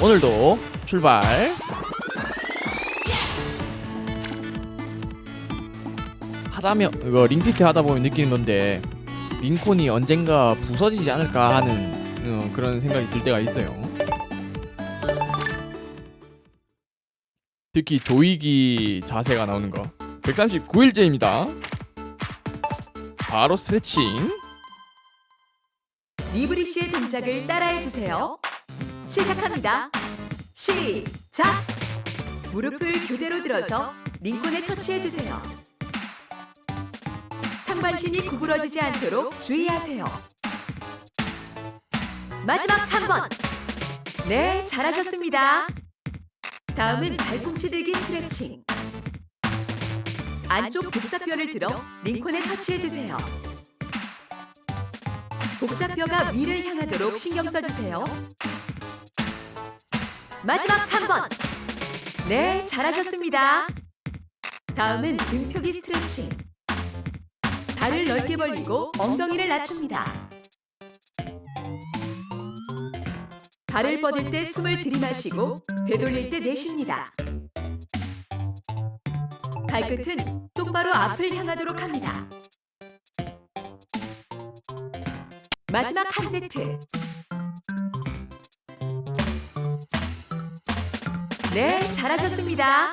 오늘도 출발. 하다면 이거 링피트 하다 보면 느끼는 건데 링콘이 언젠가 부서지지 않을까 하는 어, 그런 생각이 들 때가 있어요. 특히 조이기 자세가 나오는 거. 139일째입니다. 바로 스트레칭. 리브리 씨의 동작을 따라해 주세요. 시작합니다. 시작. 무릎을 교대로 들어서 링콘에 터치해 주세요. 상반신이 구부러지지 않도록 주의하세요. 마지막 한 번. 네, 잘하셨습니다. 다음은 발꿈치 들기 스트레칭. 안쪽 복사뼈를 들어 링콘에 터치해 주세요. 복사뼈가 위를 향하도록 신경 써주세요. 마지막 한 번. 네, 잘하셨습니다. 다음은 등표기 스트레칭. 발을 넓게 벌리고 엉덩이를 낮춥니다. 발을 뻗을 때 숨을 들이마시고 되돌릴 때 내쉽니다. 발끝은 똑바로 앞을 향하도록 합니다. 마지막 한 세트. 네, 잘하셨습니다.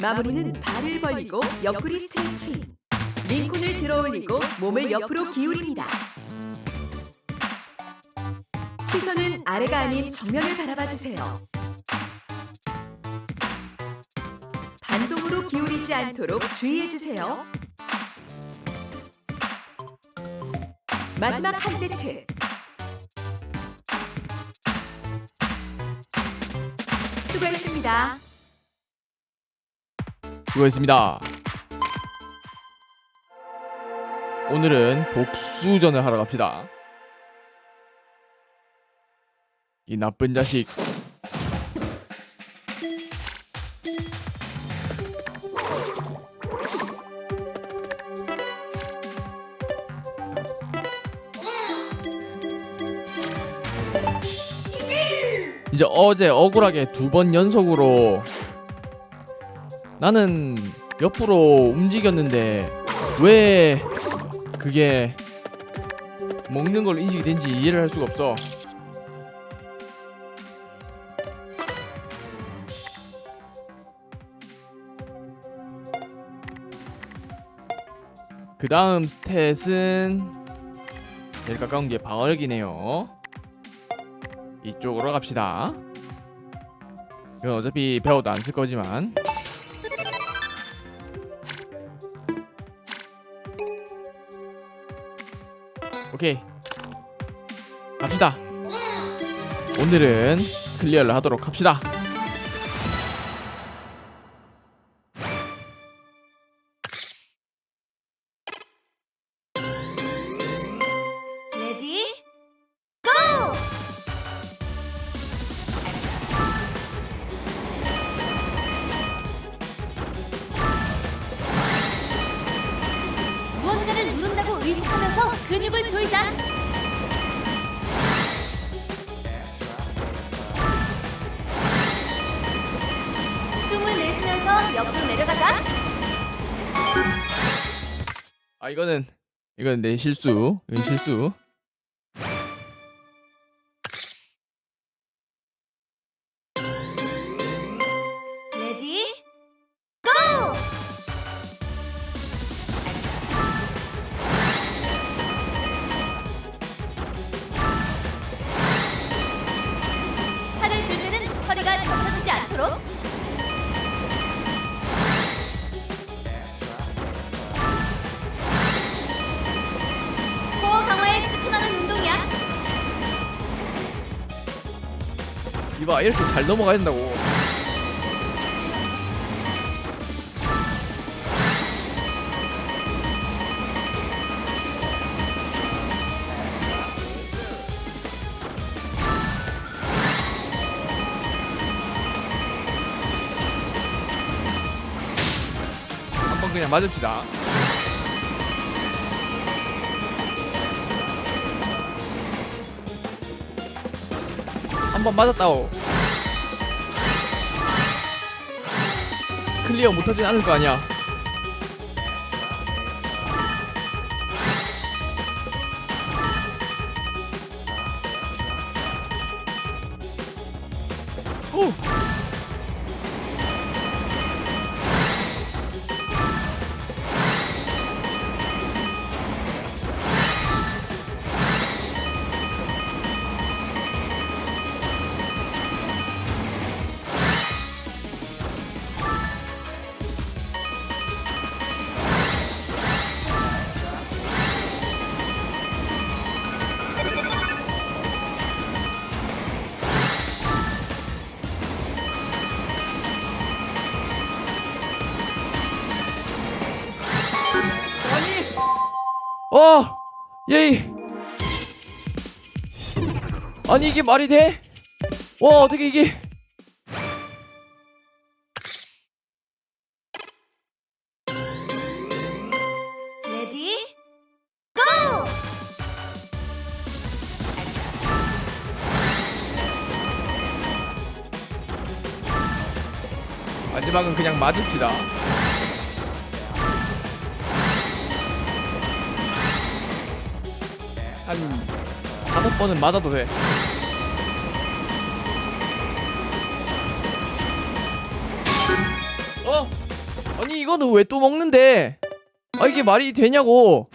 마무리는 발을 벌리고 옆구리 스트레칭. 링콘을 들어 올리고 몸을 옆으로 기울입니다. 시선은 아래가 아닌 정면을 바라봐 주세요. 반동으로 기울이지 않도록 주의해 주세요. 마지막 한 세트. 수고했습니다. 수고했습니다. 오늘은 복수전을 하러 갑시다. 이 나쁜 자식. 이제 어제 억울하게 두 번 연속으로 나는 옆으로 움직였는데 왜 그게 먹는 걸로 인식이 된지 이해를 할 수가 없어. 그 다음 스탯은 제일 가까운 게 방어력이네요. 이쪽으로 갑시다. 이건 어차피 배워도 안 쓸 거지만. 오케이. 갑시다. 오늘은 클리어를 하도록 합시다 조이자. 숨을 내쉬면서 옆으로 내려가자. 아 이거는 이건 내 실수 이건 실수 허리가 젖혀지지 않도록 코어 강화에 추천하는 운동이야. 이봐 이렇게 잘 넘어가야 된다고 그냥 맞읍시다 한 번 맞았다오. 클리어 못하진 않을 거 아니야. 오! 어! 예이! 아니 이게 말이 돼? 와 어떻게 이게 레디 고! 마지막은 그냥 맞읍시다 한 다섯 번은 맞아도 돼. 어? 아니 이거는 왜 또 먹는데? 아 이게 말이 되냐고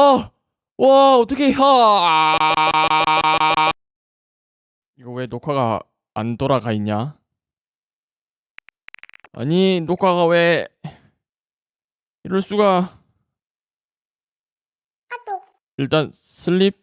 아, 와, 어떻게, 하. 이거 왜 녹화가 안 돌아가 있냐? 아니, 녹화가 왜 이럴 수가? 일단 슬립